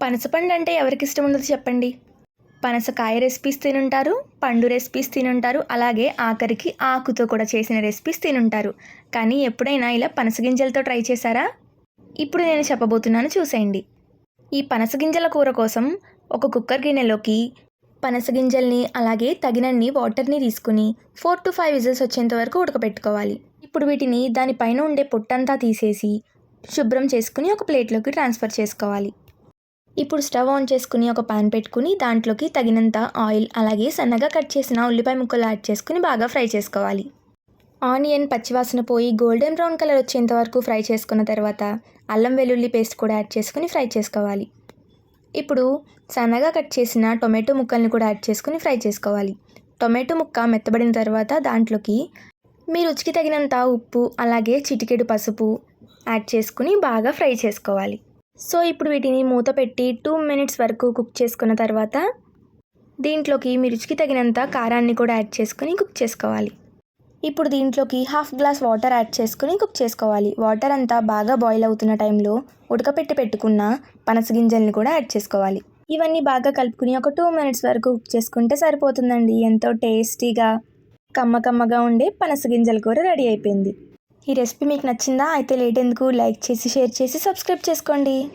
పనసపండు అంటే ఎవరికి ఇష్టం ఉండదు చెప్పండి. పనసకాయ రెసిపీస్ తినుంటారు పండు రెసిపీస్ తినుంటారు అలాగే ఆఖరికి ఆకుతో కూడా చేసిన రెసిపీస్ తినుంటారు. కానీ ఎప్పుడైనా ఇలా పనస గింజలతో ట్రై చేశారా? ఇప్పుడు నేను చెప్పబోతున్నాను చూసేయండి. ఈ పనస గింజల కూర కోసం ఒక కుక్కర్ గిన్నెలోకి పనస గింజల్ని అలాగే తగినన్ని వాటర్ని తీసుకుని ఫోర్ టు ఫైవ్ విజిల్స్ వచ్చేంత వరకు ఉడకబెట్టుకోవాలి. ఇప్పుడు వీటిని దానిపైన ఉండే పొట్టంతా తీసేసి శుభ్రం చేసుకుని ఒక ప్లేట్లోకి ట్రాన్స్ఫర్ చేసుకోవాలి. ఇప్పుడు స్టవ్ ఆన్ చేసుకుని ఒక పాన్ పెట్టుకుని దాంట్లోకి తగినంత ఆయిల్ అలాగే సన్నగా కట్ చేసిన ఉల్లిపాయ ముక్కలు యాడ్ చేసుకుని బాగా ఫ్రై చేసుకోవాలి. ఆనియన్ పచ్చివాసన పోయి గోల్డెన్ బ్రౌన్ కలర్ వచ్చేంత వరకు ఫ్రై చేసుకున్న తర్వాత అల్లం వెల్లుల్లి పేస్ట్ కూడా యాడ్ చేసుకుని ఫ్రై చేసుకోవాలి. ఇప్పుడు సన్నగా కట్ చేసిన టొమాటో ముక్కల్ని కూడా యాడ్ చేసుకుని ఫ్రై చేసుకోవాలి. టొమాటో ముక్క మెత్తబడిన తర్వాత దాంట్లోకి మీ రుచికి తగినంత ఉప్పు అలాగే చిటికెడు పసుపు యాడ్ చేసుకుని బాగా ఫ్రై చేసుకోవాలి. సో ఇప్పుడు వీటిని మూత పెట్టి టూ మినిట్స్ వరకు కుక్ చేసుకున్న తర్వాత దీంట్లోకి మీ రుచికి తగినంత కారాన్ని కూడా యాడ్ చేసుకుని కుక్ చేసుకోవాలి. ఇప్పుడు దీంట్లోకి హాఫ్ గ్లాస్ వాటర్ యాడ్ చేసుకుని కుక్ చేసుకోవాలి. వాటర్ అంతా బాగా బాయిల్ అవుతున్న టైంలో ఉడకపెట్టి పెట్టుకున్న పనస గింజల్ని కూడా యాడ్ చేసుకోవాలి. ఇవన్నీ బాగా కలుపుకుని ఒక టూ మినిట్స్ వరకు కుక్ చేసుకుంటే సరిపోతుందండి. ఎంతో టేస్టీగా కమ్మ కమ్మగా ఉండే పనస గింజల కూర రెడీ అయిపోయింది. ఈ రెసిపీ మీకు నచ్చిందా? అయితే లేట్ ఎందుకు? లైక్ చేసి షేర్ చేసి సబ్స్క్రైబ్ చేసుకోండి.